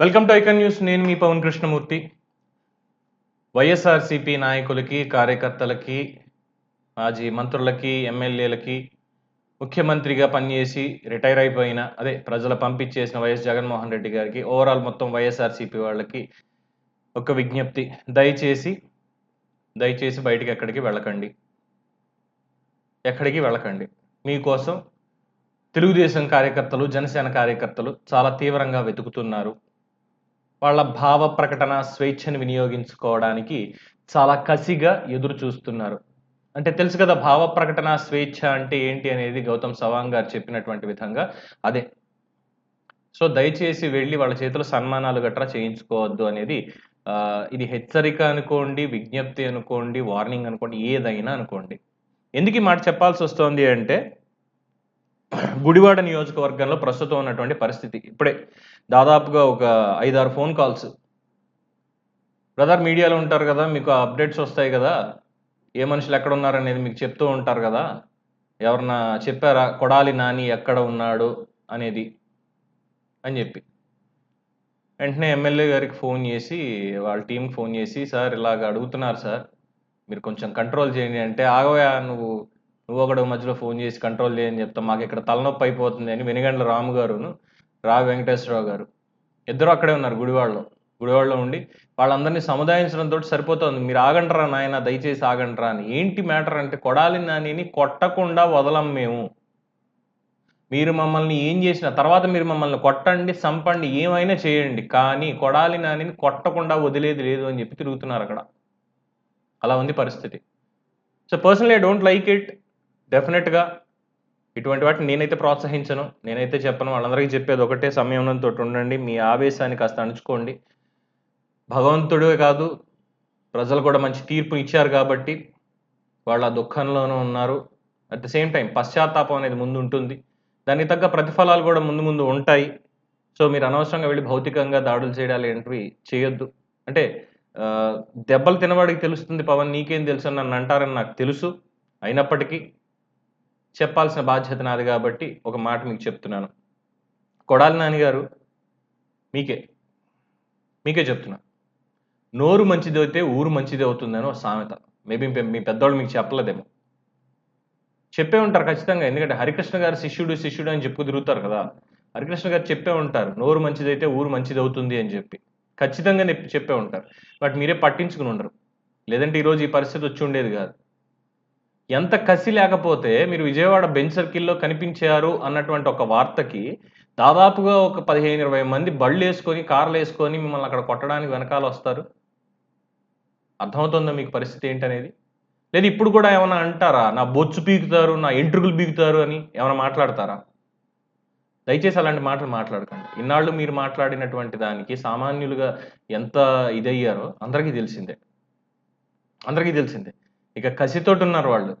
Welcome to icon news. నేను మీ పవన్ కృష్ణమూర్తి. వైఎస్ఆర్సీపీ నాయకులకి కార్యకర్తలకి మాజీ మంత్రులకి ఎమ్మెల్యేలకి ముఖ్యమంత్రిగా పనిచేసి రిటైర్ అయిపోయిన అదే ప్రజల పంపించేసిన వైఎస్ జగన్మోహన్ రెడ్డి గారికి ఓవరాల్ మొత్తం వైఎస్ఆర్సీపీ వాళ్ళకి ఒక విజ్ఞప్తి. దయచేసి దయచేసి బయటికి ఎక్కడికి వెళ్ళకండి. ఎక్కడికి వెళ్ళకండి. మీకోసం తెలుగుదేశం కార్యకర్తలు జనసేన కార్యకర్తలు చాలా తీవ్రంగా వెతుకుతున్నారు. వాళ్ళ భావ ప్రకటన స్వేచ్ఛను వినియోగించుకోవడానికి చాలా కసిగా ఎదురు చూస్తున్నారు అంటే తెలుసు కదా భావ ప్రకటన స్వేచ్ఛ అంటే ఏంటి అనేది గౌతమ్ సవాంగ్ గారు చెప్పినటువంటి విధంగా అదే. సో దయచేసి వెళ్ళి వాళ్ళ చేతిలో సన్మానాలు గట్రా చేయించుకోవద్దు అనేది ఇది హెచ్చరిక అనుకోండి విజ్ఞప్తి అనుకోండి వార్నింగ్ అనుకోండి ఏదైనా అనుకోండి. ఎందుకు ఈ మాట చెప్పాల్సి వస్తోంది అంటే గుడివాడ నియోజకవర్గంలో ప్రస్తుతం ఉన్నటువంటి పరిస్థితి. ఇప్పుడే దాదాపుగా ఒక ఐదారు ఫోన్ కాల్స్. బ్రదర్ మీడియాలో ఉంటారు కదా మీకు అప్డేట్స్ వస్తాయి కదా. ఏ మనుషులు ఎక్కడ ఉన్నారనేది మీకు చెప్తూ ఉంటారు కదా. ఎవరన్నా చెప్పారా కొడాలి నాని ఎక్కడ ఉన్నాడు అనేది అని చెప్పి. వెంటనే ఎమ్మెల్యే గారికి ఫోన్ చేసి వాళ్ళ టీంకి ఫోన్ చేసి సార్ ఇలాగ అడుగుతున్నారు సార్. మీరు కొంచెం కంట్రోల్ చేయండి. అంటే ఆగవయా నువ్వు నువ్వు ఒకడు మధ్యలో ఫోన్ చేసి కంట్రోల్ చేయని చెప్తాం. మాకు ఇక్కడ తలనొప్పి అయిపోతుంది అని వెనుగండ్ల రాము గారును రా వెంకటేశ్వరరావు గారు. ఇద్దరు అక్కడే ఉన్నారు గుడివాడలో. గుడివాడలో ఉండి వాళ్ళందరినీ సముదాయించడంతో సరిపోతుంది. మీరు ఆగంటరా నాయన దయచేసి ఆగంటరా అని. ఏంటి మ్యాటర్ అంటే కొడాలి నానిని కొట్టకుండా వదలం మేము. మీరు మమ్మల్ని ఏం చేసిన తర్వాత మీరు మమ్మల్ని కొట్టండి చంపండి ఏమైనా చేయండి. కానీ కొడాలి నానిని కొట్టకుండా వదిలేది లేదు అని చెప్పి తిరుగుతున్నారు అక్కడ. అలా ఉంది పరిస్థితి. So personally I don't like it డెఫినెట్గా ఇటువంటి వాటిని నేనైతే ప్రోత్సహించను. నేనైతే చెప్పను. వాళ్ళందరికీ చెప్పేది ఒకటే సంయమనంతో ఉండండి. మీ ఆవేశాన్ని కాస్త అణుచుకోండి. భగవంతుడే కాదు ప్రజలు కూడా మంచి తీర్పుని ఇచ్చారు కాబట్టి వాళ్ళ దుఃఖంలోనూ ఉన్నారు. అట్ ద సేమ్ టైం పశ్చాత్తాపం అనేది ముందు ఉంటుంది. దానికి తగ్గ ప్రతిఫలాలు కూడా ముందు ముందు ఉంటాయి. సో మీరు అనవసరంగా వెళ్ళి భౌతికంగా దాడులు చేయడాలు ఏంటివి చేయొద్దు. అంటే దెబ్బలు తినవాడికి తెలుస్తుంది పవన్ నీకేం తెలుసు అని నన్ను అంటారని నాకు తెలుసు. అయినప్పటికీ చెప్పాల్సిన బాధ్యత నాది కాబట్టి ఒక మాట మీకు చెప్తున్నాను. కొడాలి నాన్నగారు మీకే మీకే చెప్తున్నా. నోరు మంచిది అయితే ఊరు మంచిది అవుతుందని ఒక సామెత. మేబీ మీ పెద్దవాళ్ళు మీకు చెప్పలేదేమో. చెప్పే ఉంటారు ఖచ్చితంగా ఎందుకంటే హరికృష్ణ గారు శిష్యుడు శిష్యుడు అని చెప్పు తిరుగుతారు కదా. హరికృష్ణ గారు చెప్పే ఉంటారు నోరు మంచిదైతే ఊరు మంచిది అవుతుంది అని చెప్పి. ఖచ్చితంగా చెప్పే ఉంటారు. బట్ మీరే పట్టించుకుని ఉండరు. లేదంటే ఈరోజు ఈ పరిస్థితి వచ్చి ఉండేది కాదు. ఎంత కసి లేకపోతే మీరు విజయవాడ బెంచ్ సర్కిల్లో కనిపించారు అన్నటువంటి ఒక వార్తకి దాదాపుగా ఒక పదిహేను ఇరవై మంది బళ్ళు వేసుకొని కార్లు వేసుకొని మిమ్మల్ని అక్కడ కొట్టడానికి వెనకాల వస్తారు? అర్థమవుతుందా మీకు పరిస్థితి ఏంటనేది? లేదు ఇప్పుడు కూడా ఏమైనా అంటారా? నా బొచ్చు పీకుతారు నా ఎంట్రుకులు పీకుతారు అని ఏమైనా మాట్లాడతారా? దయచేసి అలాంటి మాటలు మాట్లాడకండి. ఇన్నాళ్ళు మీరు మాట్లాడినటువంటి దానికి సామాన్యులుగా ఎంత ఇదయ్యారో అందరికీ తెలిసిందే. అందరికీ తెలిసిందే. ఇక కసితోటి ఉన్నారు వాళ్ళు.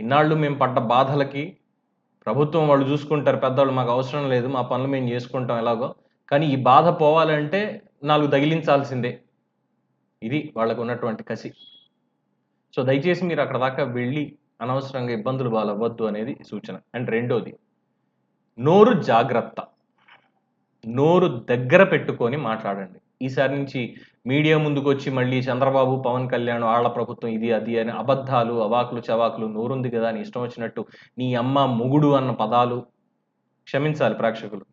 ఇన్నాళ్ళు మేము పడ్డ బాధలకి ప్రభుత్వం వాళ్ళు చూసుకుంటారు పెద్దవాళ్ళు మాకు అవసరం లేదు మా పనులు మేము చేసుకుంటాం ఎలాగో. కానీ ఈ బాధ పోవాలంటే నాలుగు తగిలించాల్సిందే. ఇది వాళ్ళకు ఉన్నటువంటి కసి. సో దయచేసి మీరు అక్కడ దాకా వెళ్ళి అనవసరంగా ఇబ్బందులు పాలవ్వద్దు అనేది సూచన. అండ్ రెండోది నోరు జాగ్రత్త. నోరు దగ్గర పెట్టుకొని మాట్లాడండి. ఈసారి నుంచి మీడియా ముందుకు వచ్చి మళ్ళీ చంద్రబాబు పవన్ కళ్యాణ్ వాళ్ళ ప్రభుత్వం ఇది అది అని అబద్ధాలు అవాకులు చవాకులు నోరుంది కదా అని ఇష్టం వచ్చినట్టు నీ అమ్మ మొగుడు అన్న పదాలు క్షమించాలి ప్రేక్షకులు.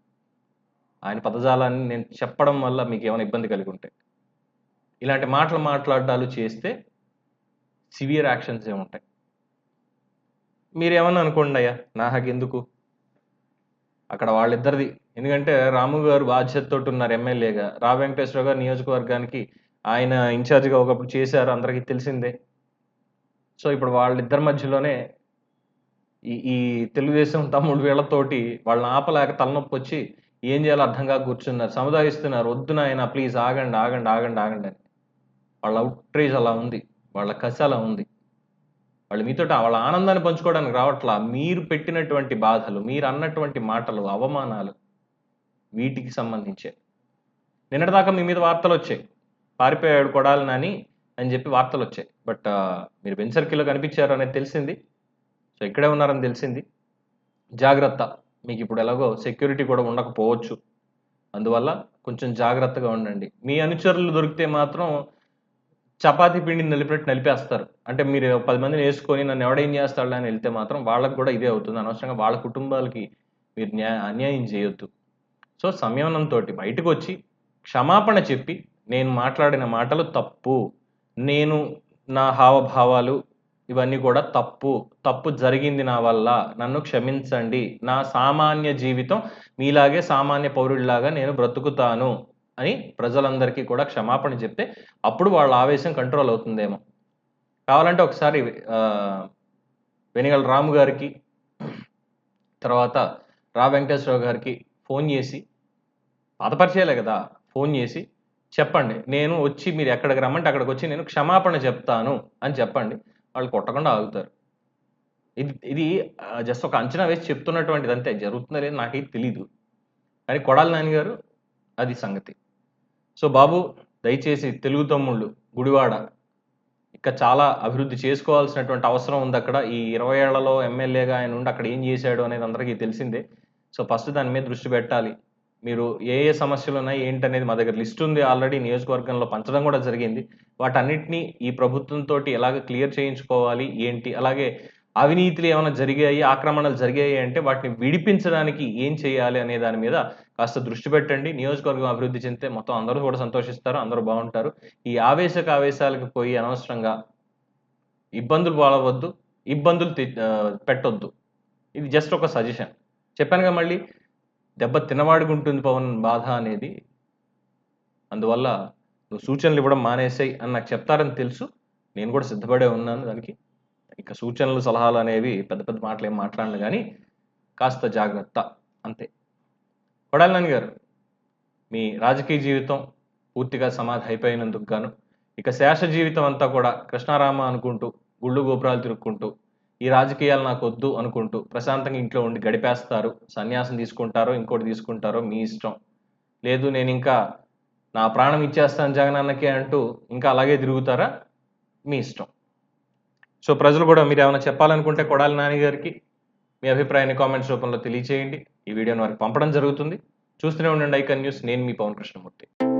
ఆయన పదజాలాన్ని నేను చెప్పడం వల్ల మీకు ఏమైనా ఇబ్బంది కలిగి ఉంటే. ఇలాంటి మాటలు మాట్లాడాలు చేస్తే సివియర్ యాక్షన్స్ ఏముంటాయి మీరు ఏమన్నా అనుకోండి అయ్యా నాకు ఎందుకు? అక్కడ వాళ్ళిద్దరిది ఎందుకంటే రాము గారు బాధ్యతతో ఉన్నారు ఎమ్మెల్యేగా. రా వెంకటేశ్వర గారు నియోజకవర్గానికి ఆయన ఇన్ఛార్జ్గా ఒకప్పుడు చేశారు అందరికీ తెలిసిందే. సో ఇప్పుడు వాళ్ళిద్దరి మధ్యలోనే ఈ ఈ తెలుగుదేశం తమ్ముడు వీళ్ళతోటి వాళ్ళని ఆపలేక తలనొప్పి వచ్చి ఏం చేయాలో అర్థం కాక కూర్చున్నారు. సముదాయిస్తున్నారు వద్దు నాయన ప్లీజ్ ఆగండి ఆగండి ఆగండి ఆగండి అని. వాళ్ళ అవుట్రేజ్ అలా ఉంది. వాళ్ళ కసి అలా ఉంది. వాళ్ళు మీతో వాళ్ళ ఆనందాన్ని పంచుకోవడానికి రావట్లా. మీరు పెట్టినటువంటి బాధలు మీరు అన్నటువంటి మాటలు అవమానాలు వీటికి సంబంధించే. నిన్నటిదాకా మీ మీద వార్తలు వచ్చాయి పారిపోయాడు కొడాలని అని చెప్పి వార్తలు వచ్చాయి బట్ మీరు బెన్ సర్కిల్లో కనిపించారు అనేది తెలిసింది. సో ఇక్కడే ఉన్నారని తెలిసింది. జాగ్రత్త. మీకు ఇప్పుడు ఎలాగో సెక్యూరిటీ కూడా ఉండకపోవచ్చు. అందువల్ల కొంచెం జాగ్రత్తగా ఉండండి. మీ అనుచరులు దొరికితే మాత్రం చపాతీ పిండిని నలిపినట్టు నలిపేస్తారు. అంటే మీరు పది మందిని వేసుకొని నన్ను ఎవడేం చేస్తాడు అని వెళ్తే మాత్రం వాళ్ళకు కూడా ఇదే అవుతుంది. అనవసరంగా వాళ్ళ కుటుంబాలకి మీరు న్యాయ అన్యాయం చేయొద్దు. సో సంయమనంతో బయటకు వచ్చి క్షమాపణ చెప్పి నేను మాట్లాడిన మాటలు తప్పు నేను నా హావభావాలు ఇవన్నీ కూడా తప్పు తప్పు జరిగింది నా వల్ల నన్ను క్షమించండి నా సామాన్య జీవితం మీలాగే సామాన్య పౌరుడిలాగా నేను బ్రతుకుతాను అని ప్రజలందరికీ కూడా క్షమాపణ చెప్తే అప్పుడు వాళ్ళ ఆవేశం కంట్రోల్ అవుతుందేమో. కావాలంటే ఒకసారి వెనిగల రాము గారికి తర్వాత రా వెంకటేశ్వరరావు గారికి ఫోన్ చేసి పాతపరిచేయలే కదా ఫోన్ చేసి చెప్పండి నేను వచ్చి మీరు ఎక్కడికి రమ్మంటే అక్కడికి వచ్చి నేను క్షమాపణ చెప్తాను అని చెప్పండి. వాళ్ళు కొట్టకుండా ఆగుతారు. ఇది ఇది జస్ట్ ఒక అంచనా వేసి చెప్తున్నటువంటిది అంతే జరుగుతుందో లేదో నాకైతే తెలీదు. కానీ కొడాలి నాన్నగారు అది సంగతి. సో బాబు దయచేసి తెలుగు తమ్ముళ్ళు గుడివాడ ఇంకా చాలా అభివృద్ధి చేసుకోవాల్సినటువంటి అవసరం ఉంది అక్కడ. ఈ ఇరవై ఏళ్ళలో ఎమ్మెల్యేగా ఆయన ఉండి అక్కడ ఏం చేశాడు అనేది అందరికీ తెలిసిందే. సో ఫస్ట్ దాని మీద దృష్టి పెట్టాలి. మీరు ఏ ఏ సమస్యలు ఉన్నాయి ఏంటనేది మా దగ్గర లిస్ట్ ఉంది ఆల్రెడీ నియోజకవర్గంలో పంచడం కూడా జరిగింది. వాటన్నిటిని ఈ ప్రభుత్వంతో ఎలాగ క్లియర్ చేయించుకోవాలి ఏంటి? అలాగే అవినీతులు ఏమైనా జరిగాయి ఆక్రమణలు జరిగాయి అంటే వాటిని విడిపించడానికి ఏం చేయాలి అనే దాని మీద కాస్త దృష్టి పెట్టండి. నియోజకవర్గం అభివృద్ధి చెందితే మొత్తం అందరూ కూడా సంతోషిస్తారు అందరూ బాగుంటారు. ఈ ఆవేశక ఆవేశాలకు పోయి అనవసరంగా ఇబ్బందులు పాలవద్దు ఇబ్బందులు తె- పెట్టొద్దు. ఇది జస్ట్ ఒక సజెషన్. చెప్పానుగా మళ్ళీ దెబ్బ తినవాడికి ఉంటుంది పవన్ బాధ అనేది. అందువల్ల నువ్వు సూచనలు ఇవ్వడం మానేసాయి అని నాకు చెప్తారని తెలుసు. నేను కూడా సిద్ధపడే ఉన్నాను దానికి. ఇక సూచనలు సలహాలు అనేవి పెద్ద పెద్ద మాటలు ఏం మాట్లాడను కానీ కాస్త జాగ్రత్త అంతే. కొడాలి నాని గారు మీ రాజకీయ జీవితం పూర్తిగా సమాధి అయిపోయినందుకు గాను ఇక శేష జీవితం అంతా కూడా కృష్ణారామ అనుకుంటూ గుళ్ళు గోపురాలు తిరుక్కుంటూ ఈ రాజకీయాలు నాకు వద్దు అనుకుంటూ ప్రశాంతంగా ఇంట్లో ఉండి గడిపేస్తారు. సన్యాసం తీసుకుంటారో ఇంకోటి తీసుకుంటారో మీ ఇష్టం. లేదు నేను ఇంకా నా ప్రాణం ఇచ్చేస్తాను జగనన్నకి అంటూ ఇంకా అలాగే తిరుగుతారా? మీ ఇష్టం. సో ప్రజలు కూడా మీరు ఏమైనా చెప్పాలనుకుంటే కొడాలి నాని గారికి మీ అభిప్రాయాన్ని కామెంట్స్ రూపంలో తెలియచేయండి. ఈ వీడియోని వారికి పంపడం జరుగుతుంది. చూస్తూనే ఉండండి ఐకన్ న్యూస్. నేను మీ పవన్ కృష్ణమూర్తి.